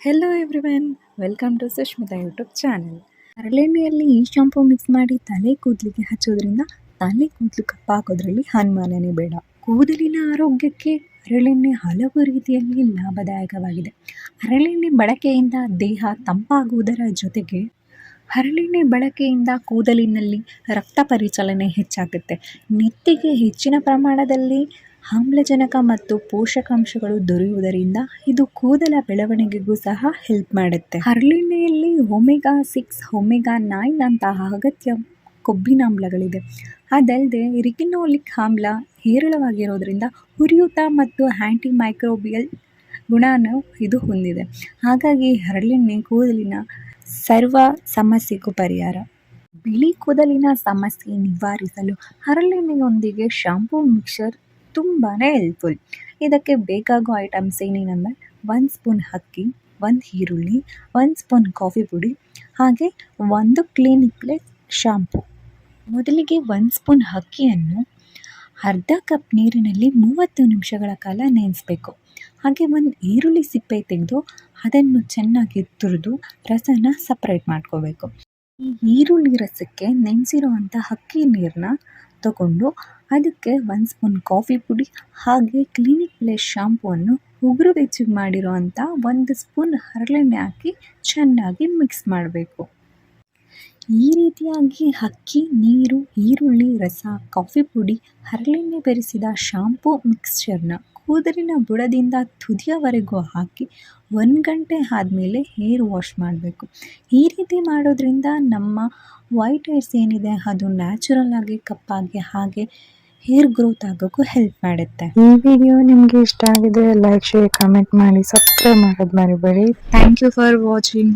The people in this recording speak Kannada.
Hello everyone welcome to Sushmita YouTube channel ಹರಳೆಣ್ಣೆಯಲ್ಲಿ ಈ ಶಾಂಪು ಮಿಕ್ಸ್ ಮಾಡಿ ತಲೆ ಕೂದಲಿಗೆ ಹಚ್ಚೋದ್ರಿಂದ ತಲೆ ಕೂದಲು ಕಪ್ಪಾಕೋದ್ರಲ್ಲಿ ಅನುಮಾನನೇ ಬೇಡ. ಕೂದಲಿನ ಆರೋಗ್ಯಕ್ಕೆ ಹರಳೆಣ್ಣೆ ಹಲವು ರೀತಿಯಲ್ಲಿ ಲಾಭದಾಯಕವಾಗಿದೆ. ಹರಳೆಣ್ಣೆ ಬಳಕೆಯಿಂದ ದೇಹ ತಂಪಾಗುವುದರ ಜೊತೆಗೆ ಹರಳೆಣ್ಣೆ ಬಳಕೆಯಿಂದ ಕೂದಲಿನಲ್ಲಿ ರಕ್ತ ಪರಿಚಲನೆ ಹೆಚ್ಚಾಗುತ್ತೆ. ನೆತ್ತಿಗೆ ಹೆಚ್ಚಿನ ಪ್ರಮಾಣದಲ್ಲಿ ಆಮ್ಲಜನಕ ಮತ್ತು ಪೋಷಕಾಂಶಗಳು ದೊರೆಯುವುದರಿಂದ ಇದು ಕೂದಲ ಬೆಳವಣಿಗೆಗೂ ಸಹ ಹೆಲ್ಪ್ ಮಾಡುತ್ತೆ. ಹರಳೆಣ್ಣೆಯಲ್ಲಿ ಒಮೆಗಾ ಸಿಕ್ಸ್ ಒಮೆಗಾ ನೈನ್ ಅಂತಹ ಅಗತ್ಯ ಕೊಬ್ಬಿನಾಮ್ಲಗಳಿದೆ ಅದಲ್ಲದೆ ರಿಕಿನೋಲಿಕ್ ಆಮ್ಲ ಹೇರಳವಾಗಿರೋದ್ರಿಂದ ಉರಿಯೂತ ಮತ್ತು ಆ್ಯಂಟಿ ಮೈಕ್ರೋಬಿಯಲ್ ಗುಣನ ಇದು ಹೊಂದಿದೆ. ಹಾಗಾಗಿ ಹರಳೆಣ್ಣೆ ಕೂದಲಿನ ಸರ್ವ ಸಮಸ್ಯೆಗೂ ಪರಿಹಾರ. ಬಿಳಿ ಕೂದಲಿನ ಸಮಸ್ಯೆ ನಿವಾರಿಸಲು ಹರಳೆಣ್ಣೆಯೊಂದಿಗೆ ಶಾಂಪೂ ಮಿಕ್ಸರ್ ತುಂಬಾ ಹೆಲ್ಪ್ಫುಲ್ ಇದಕ್ಕೆ ಬೇಕಾಗೋ ಐಟಮ್ಸ್ ಏನೇನಂದರೆ ಒಂದು ಸ್ಪೂನ್ ಅಕ್ಕಿ, ಒಂದು ಈರುಳ್ಳಿ, ಒಂದು ಸ್ಪೂನ್ ಕಾಫಿ ಪುಡಿ, ಹಾಗೆ ಒಂದು ಕ್ಲೀನಿಕ್ ಪ್ಲಸ್ ಶಾಂಪೂ ಮೊದಲಿಗೆ ಒಂದು ಸ್ಪೂನ್ ಅಕ್ಕಿಯನ್ನು ಅರ್ಧ ಕಪ್ ನೀರಿನಲ್ಲಿ ಮೂವತ್ತು ನಿಮಿಷಗಳ ಕಾಲ ನೆನೆಸ್ಬೇಕು. ಹಾಗೆ ಒಂದು ಈರುಳ್ಳಿ ಸಿಪ್ಪೆ ತೆಗೆದು ಅದನ್ನು ಚೆನ್ನಾಗಿ ತುರಿದು ರಸನ ಸಪ್ರೇಟ್ ಮಾಡ್ಕೋಬೇಕು. ಈ ಈರುಳ್ಳಿ ರಸಕ್ಕೆ ನೆನೆಸಿರುವಂಥ ಅಕ್ಕಿ ನೀರನ್ನ ತಗೊಂಡು ಅದಕ್ಕೆ ಒಂದು ಸ್ಪೂನ್ ಕಾಫಿ ಪುಡಿ ಹಾಗೆ ಕ್ಲಿನಿಕ್ ಪ್ಲೇಸ್ ಶಾಂಪೂವನ್ನು ಉಗುರು ಬೆಚ್ಚಗೆ ಮಾಡಿರುವಂಥ ಒಂದು ಸ್ಪೂನ್ ಹರಳೆಣ್ಣೆ ಹಾಕಿ ಚೆನ್ನಾಗಿ ಮಿಕ್ಸ್ ಮಾಡಬೇಕು. ಈ ರೀತಿಯಾಗಿ ಅಕ್ಕಿ, ನೀರು, ಈರುಳ್ಳಿ, ರಸ ಕಾಫಿ ಪುಡಿ, ಹರಳೆಣ್ಣೆ ಬೆರೆಸಿದ ಶಾಂಪೂ ಮಿಕ್ಸ್ಚರ್ನ ಕೂದಲಿನ ಬುಡದಿಂದ ತುದಿಯವರೆಗೂ ಹಾಕಿ ಒಂದು ಗಂಟೆ ಆದಮೇಲೆ ಹೇರ್ ವಾಶ್ ಮಾಡಬೇಕು. ಈ ರೀತಿ ಮಾಡೋದ್ರಿಂದ ನಮ್ಮ ವೈಟ್ ಹೇರ್ಸ್ ಏನಿದೆ ಅದು ನ್ಯಾಚುರಲ್ ಆಗಿ ಕಪ್ಪಾಗಿ ಹಾಗೆ ಹೇರ್ ಗ್ರೋತ್ ಆಗೋಕ್ಕೂ ಹೆಲ್ಪ್ ಮಾಡುತ್ತೆ. ಈ ವಿಡಿಯೋ ನಿಮಗೆ ಇಷ್ಟ ಆಗಿದೆ ಲೈಕ್ ಶೇರ್ ಕಮೆಂಟ್ ಮಾಡಿ ಸಬ್ಸ್ಕ್ರೈಬ್ ಮಾಡೋದು ಮರಿಬೇಡಿ. Thank you for watching